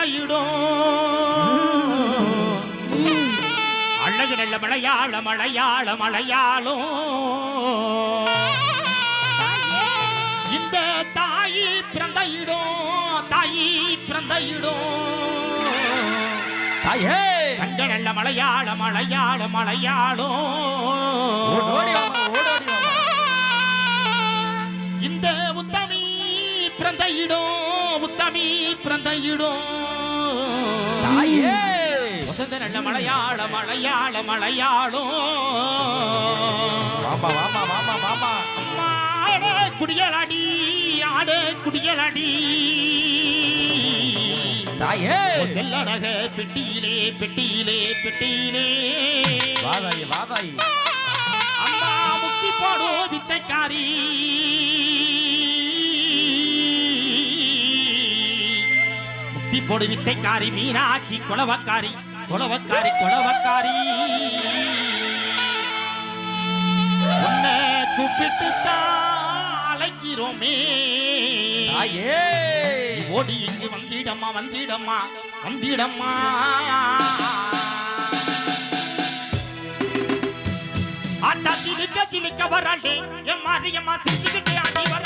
பிறந்தையிடும் அழகு நல்ல மலையாள மலையாள மலையாளம். இந்த தாயி பிறந்தையிடும் தாயி பிறந்தையிடும். தாயே. தங்க நல்ல மலையாள மலையாள மலையாளம். இந்த உத்தமி பிறந்த இடம் உத்தமி பிறந்த இடம் தாயே! வசந்த நல்ல மலையாள மலையாள மலையாளம். வாமா வாமா வாமா வாமா ஆட குடியலடி ஆட குடியலடி தாயே! செல்லடக பெட்டியிலே பெட்டியிலே பெட்டியிலே. வாதாயி வாதாயி. அம்மா முக்தி போடோ வித்தைக்காரி. முக்தி போடு வித்தைக்காரி மீனாட்சி குளவக்காரி குளவக்காரி குளவக்காரி உன்னை கூப்பிட்டு அழைக்கிறோமே. ஓடி இங்கு வந்திடம்மா வந்திடம்மா வந்திடம்மா. ஆத்தா சிலுக்க சிலுக்க வராளே என் மாரியம்மா சிரிச்சுக்கிட்டே ஆடி வர